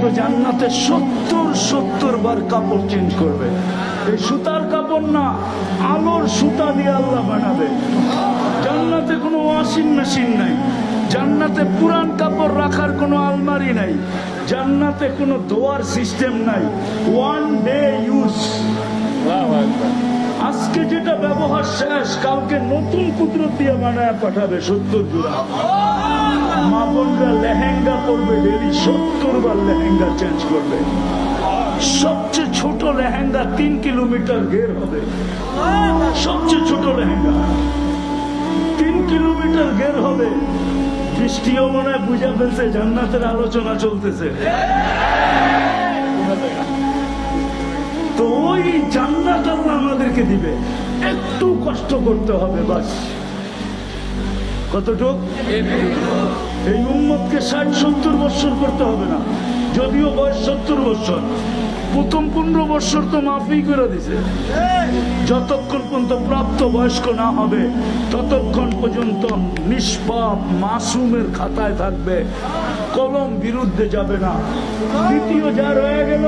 কিন্তু জান্নাতে সত্তর সত্তর বার কাপড় চেঞ্জ করবে। এই সুতার কাপড় না আলোর সুতা দিয়ে আল্লাহ বানাবে। জান্নাতে কোনো ওয়াশিং মেশিন নাই। জান্নাতে পুরান কাপড় রাখার কোনো আলমারি নাই। জান্নাতে কোনো ধোয়ার সিস্টেম নাই। One day use. আজকে যেটা ব্যবহার শেষ কালকে নতুন কুদরত দিয়ে বানায় পাঠাবে সত্তর জোড়া মা বোনরা লেহেঙ্গা পরবে ডেলি সত্তর বার লেহেঙ্গা চেঞ্জ করবে। সবচেয়ে ছোট লেহেঙ্গা তিন কিলোমিটার ঘের হবে। সবচেয়ে ছোট লেহেঙ্গা। তিন কিলোমিটার ঘের হবে। বৃষ্টিও মনে হয় বুঝে ফেলছে, জান্নাতের আলোচনা চলতেছে। তো ওই জান্নাত আমাদেরকে দিবে। একটু কষ্ট করতে হবে বাস। কতটুক? এই উম্মতকে ষাট সত্তর বৎসর করতে হবে না। যদিও বয়স সত্তর বৎসর, প্রথম পনেরো বৎসর তো মাফি করে দিছে। যতক্ষণ পর্যন্ত প্রাপ্ত বয়স্ক না হবে, ততক্ষণ পর্যন্ত নিষ্পাপ মাসুমের খাতায় থাকবে। কলম বিরুদ্ধে যাবে না। দ্বিতীয় যা রয়ে গেল,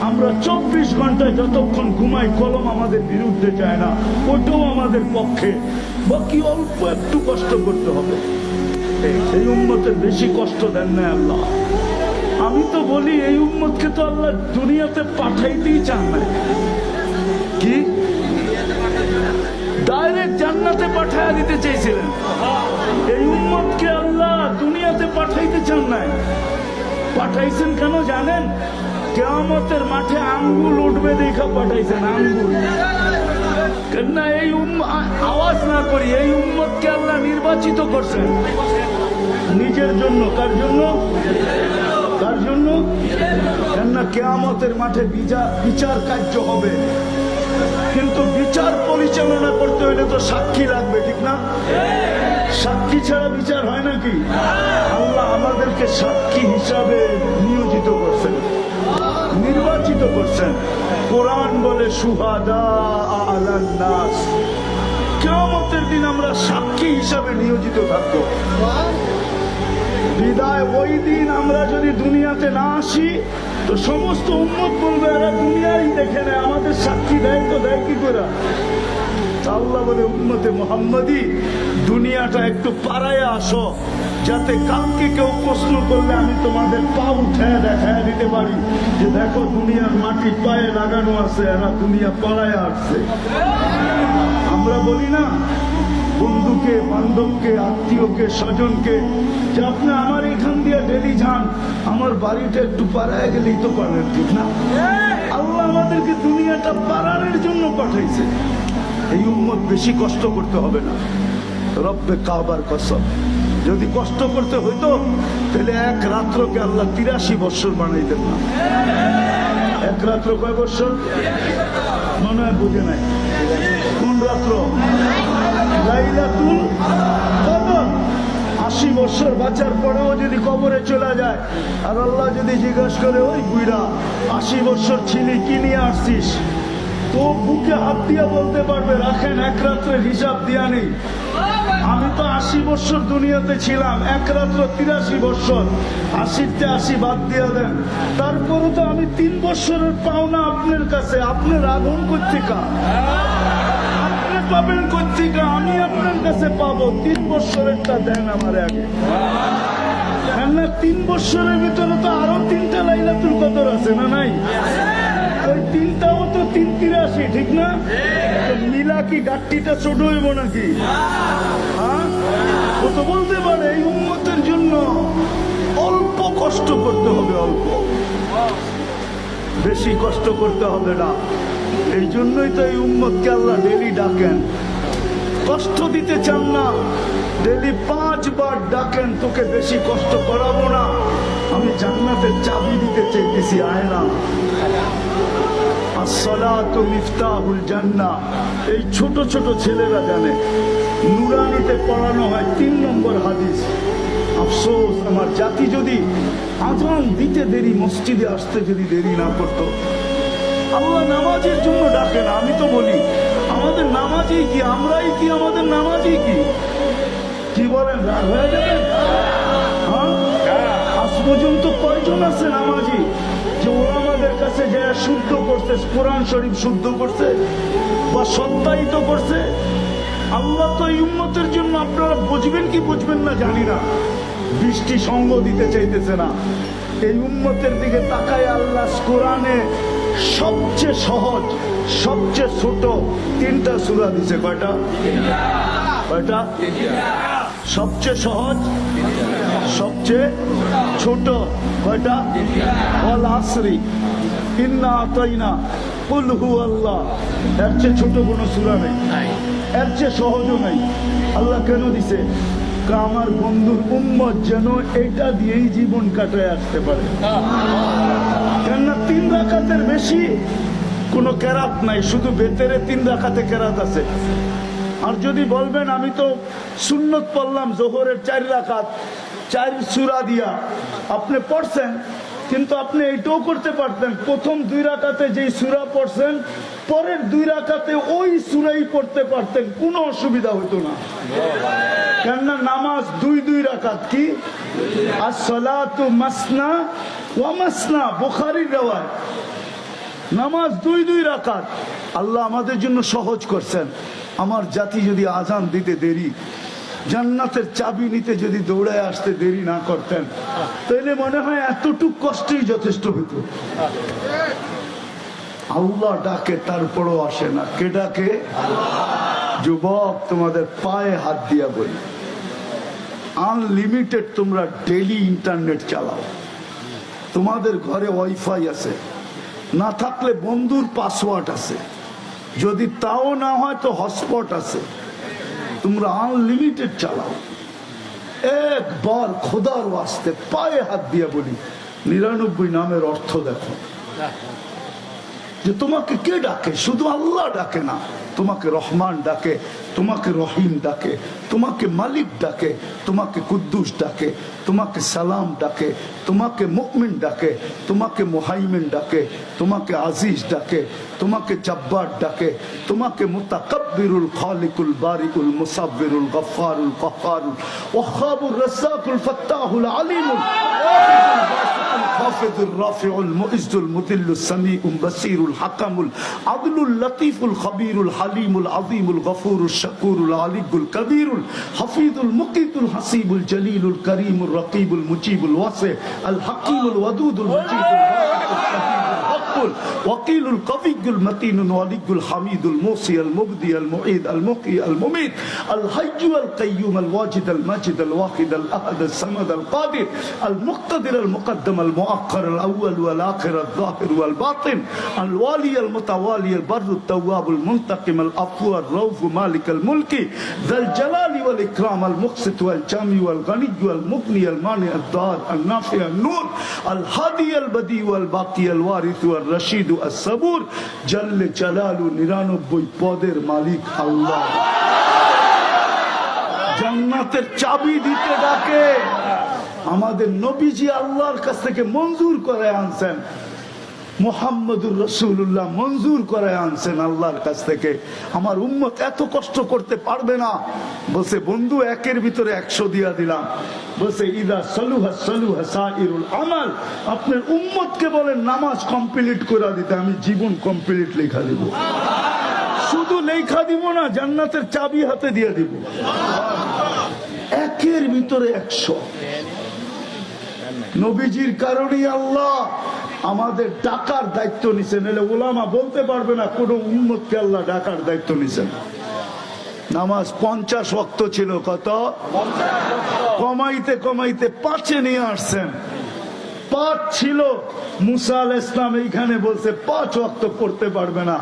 আমরা চব্বিশ ঘন্টায় যতক্ষণ ঘুমাই, কলম আমাদের বিরুদ্ধে যায় না ওটাও আমাদের পক্ষে। বাকি অল্প একটু কষ্ট করতে হবে। এই- উন্মতের বেশি কষ্ট দেন না আল্লাহ। আমি তো বলি, এই উম্মতকে তো আল্লাহ দুনিয়াতে পাঠাইতেই চান না। কি? ডাইরেক্ট জান্নাতে পাঠায় দিতে চেয়েছিলেন। এই উম্মতকে আল্লাহ দুনিয়াতে পাঠাইতে চান নাই। পাঠাইছেন কেন জানেন? কেয়ামতের মাঠে আঙ্গুল উঠবে দেখা পাঠাইছেন, আঙ্গুল। কেননা এই আওয়াজ না করি, এই উম্মতকে আল্লাহ নির্বাচিত করছেন নিজের জন্য, কার জন্য? কার জন্য? কেননা কেয়ামতের মাঠে বিচার বিচার কার্য হবে। কিন্তু বিচার পরিচালনা করতে হলে তো সাক্ষী লাগবে, ঠিক না? সাক্ষী ছাড়া বিচার হয় নাকি? আল্লাহ আমাদেরকে সাক্ষী হিসাবে নিয়োজিত করছেন। নির্বাচিত করছেন। কোরআন বলে, সুহাদা কেয়ামতের দিন আমরা সাক্ষী হিসাবে নিয়োজিত থাকব। বিদায় ওই দিন আমরা যদি দুনিয়াতে না আসি, তো সমস্ত উন্মত বলবে এরা দুনিয়াই দেখে নেয় আমাদের সাক্ষী দেয় তো দেয় কি করে? আল্লাহ বলে উন্মতে মোহাম্মদী, দুনিয়াটা একটু পাড়ায় আসো। যাতে কালকে কেউ প্রশ্ন করলে আমি তোমাদের পা উঠে দেখায় দিতে পারি। যে দেখো, দুনিয়ার মাটি পায়ে লাগানো আছে, এরা দুনিয়া পাড়ায় আসছে। আমরা বলি না, বন্ধুকে, বান্ধবকে, আত্মীয়কে, স্বজনকে, যে আপনি আমার এখান দিয়ে ডেলি যান, আমার বাড়িটা একটু পাড়ায় গেলেই তো পারেন ঠিক না? আল্লাহ আমাদেরকে দুনিয়াটা পাড়ানোর জন্য পাঠাইছে। এই উম্মত বেশি কষ্ট করতে হবে না। রব্বে কাবার কসম। যদি কষ্ট করতে হইতো, তাহলে এক রাত্রকে আল্লাহ তিরাশি বৎসর বানাইতেন না। এক রাত্র কয় বৎসর? মনে হয় বুঝে নাই। কোন রাত্র? লাইলাতুল কদর। আশি বছর বাঁচার পরেও যদি কবরে চলে যায়, আর আল্লাহ যদি জিজ্ঞাসা করে, ওই বুইরা আশি বছর ছিলি, কি নিয়ে আসছিস? তো বুকে হাত দিয়া বলতে পারবে, রাখেন, এক রাত্রের হিসাব দিয়া নেই। আমি তো আশি বছর দুনিয়াতে ছিলাম, এক রাত্র তিরাশি বছর। আশিতে আশি বাদ দিয়া দেন। তারপরে তো আমি তিন বছরের পাওনা আপনার কাছে, আপনার আগুন কর্তিকা। আপনি পাবেন কর্তিকা, আমি আপনার কাছে পাবো। তিন বছরেরটা দেন আমার আগে। তিন বছরের ভিতরে তো আরও তিনটা লাইলাতুল কদর আছে, না নাই? ওই তিনটাও তো তিন তিরাশি ঠিক না? মিলা কি গাট্টিটা ছোট হইব নাকি? হ্যাঁ? ও তো বলতে পারে, এই উন্মতের জন্য অল্প কষ্ট করতে হবে, অল্প। বেশি কষ্ট করতে হবে না। এই জন্যই তো এই উম্মতকে আল্লাহ ডেলি ডাকেন। কষ্ট দিতে চান না। ডেলি পাঁচবার ডাকেন, তোকে বেশি কষ্ট করাবো না। আমি জান্নাতের চাবি দিতে চাইতেছি, আয় না। আসসালাতু মিফতাহুল জান্নাহ। এই ছোট ছোট ছেলেরা জানে, নুরানিতে পড়ানো হয় তিন নম্বর হাদিস। আফসোস, আমার জাতি যদি আজান দিতে দেরি, মসজিদে আসতে যদি দেরি না করতো। আল্লাহ নামাজের জন্য ডাকে না আমি তো বলি, আমাদের নামাজই কি, আমরাই কি, আমাদের নামাজই কি? কি বলেন হয়ে হ্যাঁ? পর্যন্ত কয়জন আছে নামাজি? যে ওলামাদের কাছে যে শুদ্ধ করছে, কোরআন শরীফ শুদ্ধ করছে বা সত্যায়িত করছে। আল্লাহ তো এই উম্মতের জন্য আপনারা বুঝবেন কি বুঝবেন না জানি না। বৃষ্টি সঙ্গ দিতে চাইতেছে না। এই উম্মতের দিকে তাকায় আল্লাহ কোরআনে সবচেয়ে সহজ, সবচেয়ে ছোট তিনটা সুরা দিছে। কয়টা? কয়টা? সবচেয়ে সহজ, সবচেয়ে ছোট। কয়টা? অল আসরি ইন্না আতাইনা কুল হু আল্লাহ এর চেয়ে ছোট কোনো সুরা নেই। এর চেয়ে সহজও নেই। আল্লাহ কেন দিছে? আমার বন্ধুর উম্মত যেন এটা দিয়েই জীবন কাটায় আসতে পারে। কেননা তিন রাখাতের বেশি কোনো কেরাত নাই শুধু বেতেরে তিন রাখাতে কেরাত আছে। আর যদি বলবেন আমি তো সুন্নত পড়লাম জোহরের চার রাকাত চার সুরা দিয়া। আপনি পড়ছেন? কিন্তু আপনি এইটাও করতে পারতেন। প্রথম দুই রাকাতে যেই সুরা পড়ছেন, পরের দুই রাকাতে ওই সুরাই পড়তে পারতেন, কোনো অসুবিধা হতো না। কেননা নামাজ দুই দুই রাকাত কি? আর সলাতু মাসনা ওয়া মাসনা, বুখারির রেওয়ায়। নামাজ দুই দুই রাকাত। আল্লাহ আমাদের জন্য সহজ করছেন। আমার জাতি যদি আজান দিতে দেরি জান্নাতের চাবি নিতে যদি দৌড়ায় আসতে দেরি না করতেন, তাহলে মনে হয় এতটুক কষ্টই যথেষ্ট হইতো। আল্লাহ ডাকে, তারপরও আসে না। কে ডাকে? যুবক, তোমাদের পায়ে হাত দিয়া বলি। আনলিমিটেড তোমরা ডেলি ইন্টারনেট চালাও। তোমাদের ঘরে ওয়াইফাই আছে। না থাকলে বন্ধুর পাসওয়ার্ড আছে। যদি তাও না হয়, তো হটস্পট আছে। তোমরা আনলিমিটেড চালাও। একবার খোদার আসতে পায়ে হাত দিয়ে বলি, নিরানব্বই নামের অর্থ দেখো। যে তোমাকে কে ডাকে? শুধু আল্লাহ ডাকে না, তোমাকে রহমান ডাকে। তোমাকে রহিম ডাকে তোমাকে মালিক ডাকে তোমাকে কুদ্দুস ডাকে তোমাকে সালাম ডাকে তোমাকে মুকমিন ডাকে তোমাকে মুহাইমিন ডাকে তোমাকে আজিজ ডাকে তোমাকে জব্বার ডাকে তোমাকে মুতাকাব্বিরুল খালিকুল বারিকুল মুসাব্বিরুল গফফারুল কহ্হারুল ওয়াহাবুর রাজ্জাকুল ফাত্তাহুল আলিমুল الخافض الرافع المؤز المذل السميع البصير الحكم العدل اللطيف الخبير الحليم العظيم الغفور الشكور العلي الكبير الحفيظ المقيت الحسيب الجليل الكريم الرقيب المجيب الواسع الحكيم الودود المجيد الواحد الشهيد الحق الوكيل القوي المتين الولي الحميد الموصي المبدي المعيد المحيي المميت الحي القيوم الواجد الماجد الواحد الأحد الصمد القادر المقتدر المقدم المؤخر الأول والآخر الظاهر والباطن الوالي المتوالي البر التواب المنتقم العفو الرؤوف مالك الملك ذا الجلال والإكرام المقسط والجامع والغني والمغني المانع الدار النافع النور الهادي البديع والباقي الوارث রশিদ আর সবুর জাল্লে নিরানব্বই পদের মালিক আল্লাহ। জান্নাতের চাবি দিতে ডাকে। আমাদের নবীজি আল্লাহর কাছ থেকে মঞ্জুর করে আনছেন। মোহাম্মদুর রসুল্লাহ মঞ্জুর করে আনছেন আল্লাহর কাছ থেকে। আমার উম্মত এত কষ্ট করতে পারবে না। বলছে, বন্ধু, একের ভিতরে একশো দিয়া দিলাম। বলছে, ইদা সলুহা সলুহা সাইরুল আপনার নামাজ কমপ্লিট করে দিতে, আমি জীবন কমপ্লিট লেখা দিব। শুধু লেখা দিব না, জান্নাতের চাবি হাতে দিয়ে দিব। একের ভিতরে একশো। নবীজির কারণেই আল্লাহ আমাদের ডাকার দায়িত্ব নিছেন এলে ওলামা বলতে পারবে না কোন উন্মতকে আল্লাহ ডাকার দায়িত্ব নিছেন নামাজ পঞ্চাশ অক্ত ছিল, কত? কমাইতে কমাইতে পাঁচে নিয়ে আসছেন। পাঁচ ছিল। মুসা আল ইসলাম এইখানে বলছে, পাঁচ অক্ত করতে পারবে না।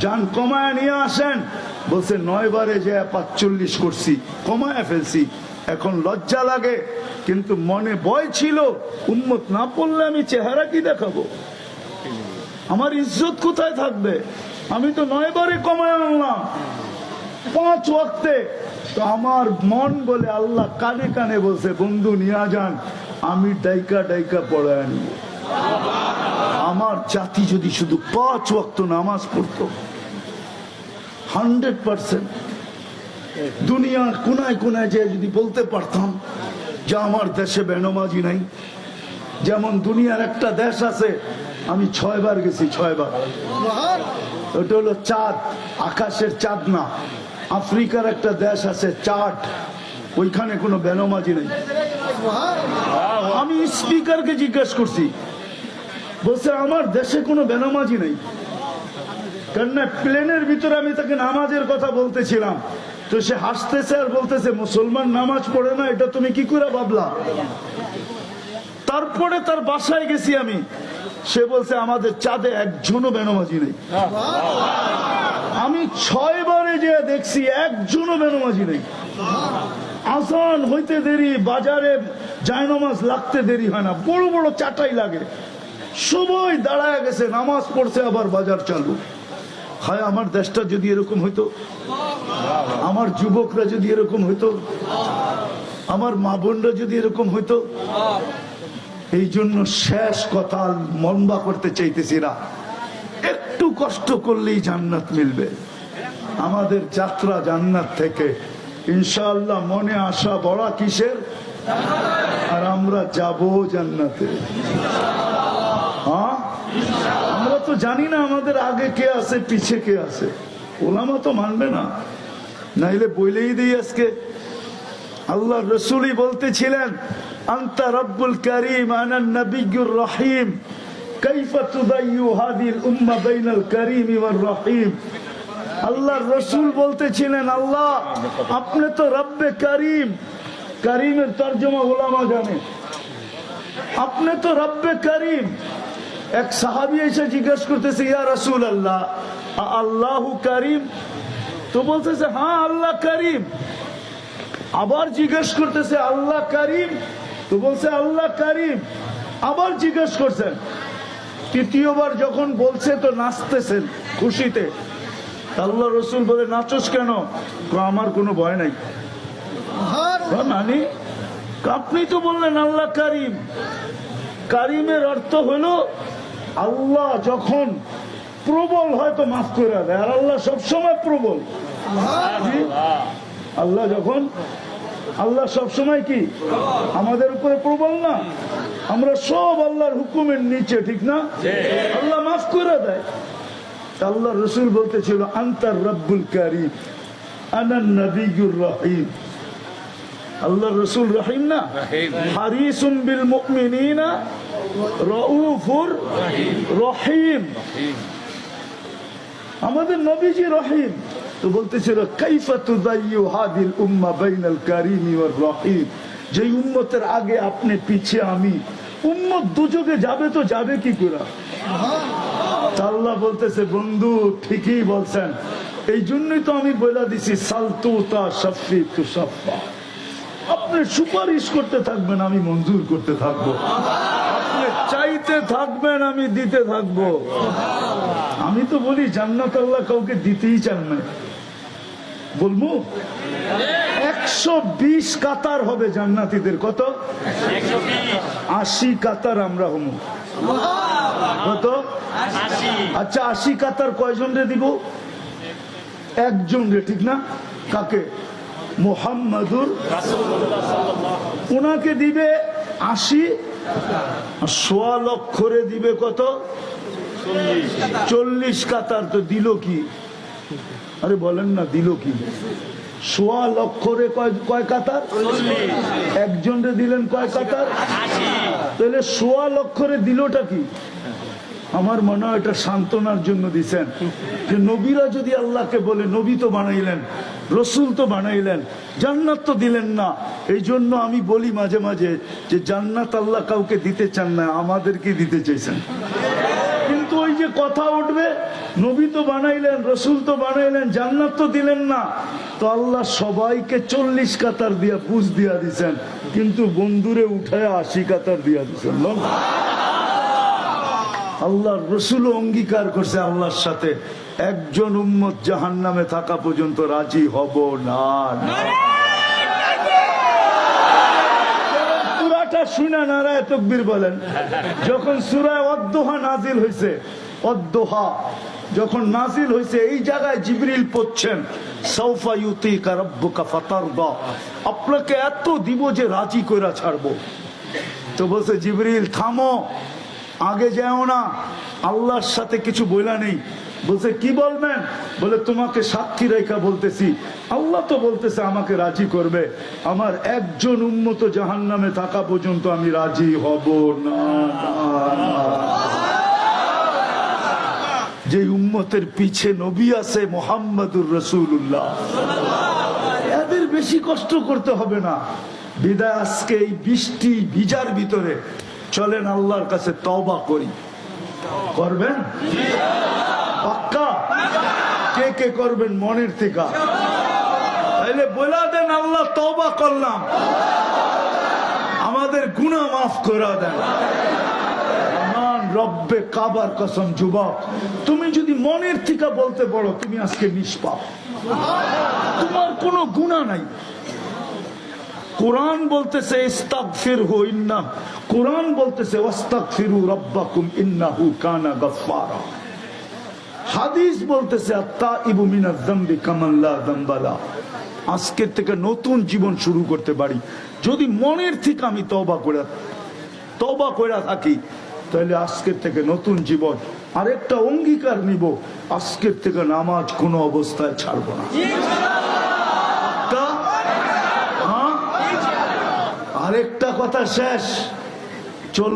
যান কমায় নিয়ে আসেন। বলছে নয় বারে যে পাঁচচল্লিশ করছি, কমায় ফেলছি। এখন লজ্জা লাগে। কিন্তু মনে ভয় ছিল, উম্মত না পড়লে আমি চেহারা কি দেখাবো? আমার ইজ্জত কোথায় থাকবে? আমি তো নয় বারে কমায় আনলাম। পাঁচ ওয়াক্তে। তো আমার মন বলে আল্লাহ কানে কানে বলছে, বন্ধু, নিয়ে যান। আমি ডাইকা ডাইকা পড়ে আনব। আমার জাতি যদি শুধু পাঁচ ওয়াক্ত নামাজ পড়তো, হান্ড্রেড পার্সেন্ট। দুনিয়ার কোনায় কোনায় যে যদি বলতে পারতাম যে আমার দেশে বেনমাজি নাই। যেমন দুনিয়ার একটা দেশ আছে, আমি ছয়বার গেছি, ছয়বার। ওটা হলো চাঁদ, আকাশের চাঁদ না। আফ্রিকার একটা দেশ আছে চাট ওইখানে কোনো বেনমাজি নেই। আমি স্পিকারকে জিজ্ঞেস করছি, বলছে, আমার দেশে কোনো বেনামাজি নেই? কেননা প্লেনের ভিতরে আমি তাকে নামাজের কথা বলতেছিলাম। তো সে হাসতেছে আর বলতেছে, মুসলমান নামাজ পড়ে না, এটা তুমি কি করে ভাবলা? তারপরে তার বাসায় গেছি আমি। সে বলছে, আমাদের চাঁদে একজনও বেনমাজি নেই। আমি ছয়বারে যে দেখছি, একজনও বেনমাজি নেই। আসান হইতে দেরি, বাজারে জায়নামাজ লাগতে দেরি হয় না, বড় বড় চাটাই লাগে। সবাই দাঁড়ায় গেছে, নামাজ পড়ছে, আবার বাজার চালু। হয় আমার দেশটা যদি এরকম হইতো? আমার যুবকরা যদি এরকম হইতো? আমার মা বোনরা যদি এরকম হইতো? এই জন্য শেষ কথা মনবা করতে চাইতেছি না। একটু কষ্ট করলেই জান্নাত মিলবে। আমাদের যাত্রা জান্নাত থেকে। ইনশাল্লাহ মনে আশা বড়া কিসের? আর আমরা যাব জান্নাতে। তো জানি না আমাদের আগে কে আছে, পিছে কে আছে। ওলামা তো মানবে না। নাইলে বইলেই দিই আজকে। আল্লাহ রসুলই বলতেছিলেন রসুল বলতেছিলেন, আল্লাহ, আপনি তো রব্বে করিম। করিমের তর্জমা আপনি তো রব্বে করিম। এক সাহাবি এসে জিজ্ঞেস করতেছে ইয়া রসুল আল্লাহ আল্লাহ করিম? তো বলতেছে হ্যাঁ আল্লাহ করিম। আবার জিজ্ঞেস করতেছে আল্লাহ করিম? তো বলছে আল্লাহ করিম। আবার জিজ্ঞেস করছেন। তৃতীয়বার যখন বলছে তো নাচতেছেন খুশিতে। আল্লাহ রসুল বলে নাচস কেন? আমার কোনো ভয় নাই। নানি আপনি তো বললেন আল্লাহ কারিম। কারিমের অর্থ হলো আল্লাহ যখন প্রবল হয়তো মাফ করে দেয় আর আল্লাহ সবসময় প্রবল। আল্লাহ যখন আল্লাহ সবসময় কি? আমাদের উপরে প্রবল না? আমরা সব আল্লাহর হুকুমের নিচে ঠিক না? আল্লাহ মাফ করে দেয়। আল্লাহ রসুল বলতেছিল আন্তার রব্বুল কারিম আনান নবিগুর রহিম। আল্লাহ রসুল রহিম না? হারিসুম বিল মুমিনিনা রহিম। আমাদের নবীজি রহিম। তো বলতেছিল, কাইফা উম্মা বাইনাল কারিম ওয়ার রহিম। যে উম্মতের আগে আপনি পিছে আমি, উম্মত দুযোগে যাবে তো যাবে কি করে? আল্লাহ বলতেছে, বন্ধু, ঠিকই বলছেন। এই জন্যই তো আমি বলে দিছি, সালতু তা সাফি তু সাফা। আপনি সুপারিশ করতে থাকবেন, আমি মঞ্জুর করতে থাকব। চাইতে থাকবেন, আমি দিতে থাকব। আমি তো বলি, জান্নাত আল্লাহ কাউকে দিতেই চান না। বলব? একশো বিশ কাতার হবে জান্নাতীদের, কত? আশি কাতার আমরা হম কত? আচ্ছা আশি কাতার কয়জন রে দিব? একজন রে ঠিক না? কাকে? মোহাম্মদুর ওনাকে দিবে আশি সোয়া লক্ষরে দিবে কত? চল্লিশ কাতার তো দিল কি? আরে বলেন না, দিল কি? সোয়া লক্ষরে কয় কাতার? একজন রে দিলেন কয় কাতার? তাহলে সোয়া লক্ষরে দিলটা কি? আমার মনে হয় এটা সান্ত্বনার জন্য দিছেন। যে নবীরা যদি আল্লাহকে বলে, নবী তো বানাইলেন। রসুল তো বানাইলেন, জান্নাত তো দিলেন না। এই জন্য আমি বলি মাঝে মাঝে যে জান্নাত আল্লাহ কাউকে দিতে চান না আমাদেরকে দিতে চাইছেন। কিন্তু ওই যে কথা উঠবে, নবী তো বানাইলেন, রসুল তো বানাইলেন, জান্নাত তো দিলেন না। তো আল্লাহ সবাইকে চল্লিশ কাতার দিয়া পুষ দিয়া দিছেন, কিন্তু বন্ধুরে উঠায় আশি কাতার দিয়া দিছেন? আল্লাহ রসুল অঙ্গীকার করছে আল্লাহর সাথে। একজন উম্মত জাহান নামে থাকা পর্যন্ত রাজি হব না শুনে নারায় তকবির বলেন, যখন সুরায় অদ্দোহা নাজিল হয়েছে অদ্দোহা, যখন নাজিল হয়েছে এই জায়গায় জিবরিল পড়ছেন সৌফা ইউতি কারব্বুকা ফাতারদা, আপনাকে এত দিব যে রাজি কইরা ছাড়বো। তো বলছে, জিবরিল, থামো, আগে যাও না, আল্লাহর সাথে কিছু বইলা নেই। বলছে, কি বলবেন বলে, তোমাকে সাক্ষী রেখা বলতেছি। আল্লাহ তো বলতেছে, আমাকে রাজি করবে। আমার একজন উন্মত জাহান নামে থাকা পর্যন্ত আমি রাজি হব না। যে উম্মতের পিছে নবী আছে মোহাম্মদুর রসুল্লাহ এদের বেশি কষ্ট করতে হবে না। বিদায় আজকে এই বৃষ্টি ভিজার ভিতরে। চলেন আল্লাহর কাছে তবা করি। করবেন? পাক্কা? কে কে করবেন মনের থেকে? তাইলে বলা দেন আল্লাহ, তওবা করলাম। আমাদের গুনাহ মাফ করে দেন। রব্বে কাবার কসম, যুবক, তুমি যদি মনের থেকে বলতে পারো, তুমি আজকে নিষ্পাপ। তোমার কোনো গুণা নাই। কোরআন বলতেছে ইস্তাগফির হু ইন্না কোরআন বলতেছে, ওয়াস্তাগফিরু রাব্বাকুম ইন্নাহু কানা গাফফারা। হাদিস বলতেছে, আত্তাইবু মিনাজ যামবি কামান লা যামবালা আজকের থেকে নতুন জীবন শুরু করতে পারি যদি মনের থেকে আমি তবা করে তবা করে থাকি, তাহলে আজকের থেকে নতুন জীবন, আরেকটা অঙ্গীকার নিব আজকের থেকে নামাজ কোনো অবস্থায় ছাড়বো না? হ্যাঁ? আরেকটা কথা শেষ চল